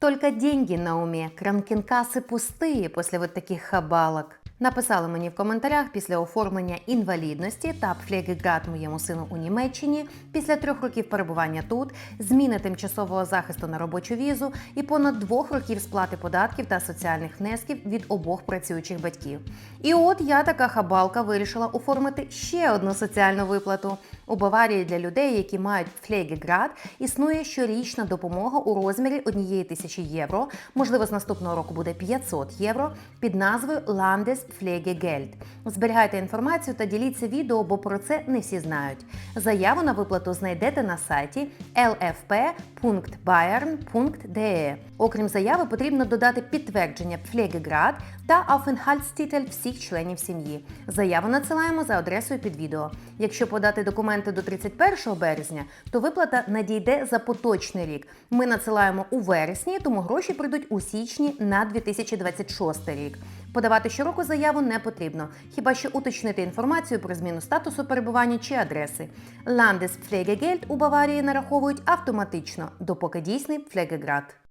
Только деньги на уме, кранкінкаси пустые після вот таких хабалок. Написали мені в коментарях після оформлення інвалідності та Пфлегеград моєму сину у Німеччині після трьох років перебування тут, зміни тимчасового захисту на робочу візу і понад двох років сплати податків та соціальних внесків від обох працюючих батьків. І от я така хабалка вирішила оформити ще одну соціальну виплату. У Баварії для людей, які мають Пфлегеград, існує щорічна допомога у розмірі однієї тисячі євро. Можливо, з наступного року буде 500 євро під назвою Landespflegegeld. Зберігайте інформацію та діліться відео, бо про це не всі знають. Заяву на виплату знайдете на сайті lfp.bayern.de. Окрім заяви, потрібно додати підтвердження Pflegeggrad та Aufenthaltstitel всіх членів сім'ї. Заяву надсилаємо за адресою під відео. Якщо подати документи до 31 березня, то виплата надійде за поточний рік. Ми надсилаємо у вересні, тому гроші прийдуть у січні на 2026 рік. Подавати щороку заяву не потрібно, хіба що уточнити інформацію про зміну статусу перебування чи адреси. Landespflegegeld у Баварії нараховують автоматично, допоки дійсний Пфлегеград.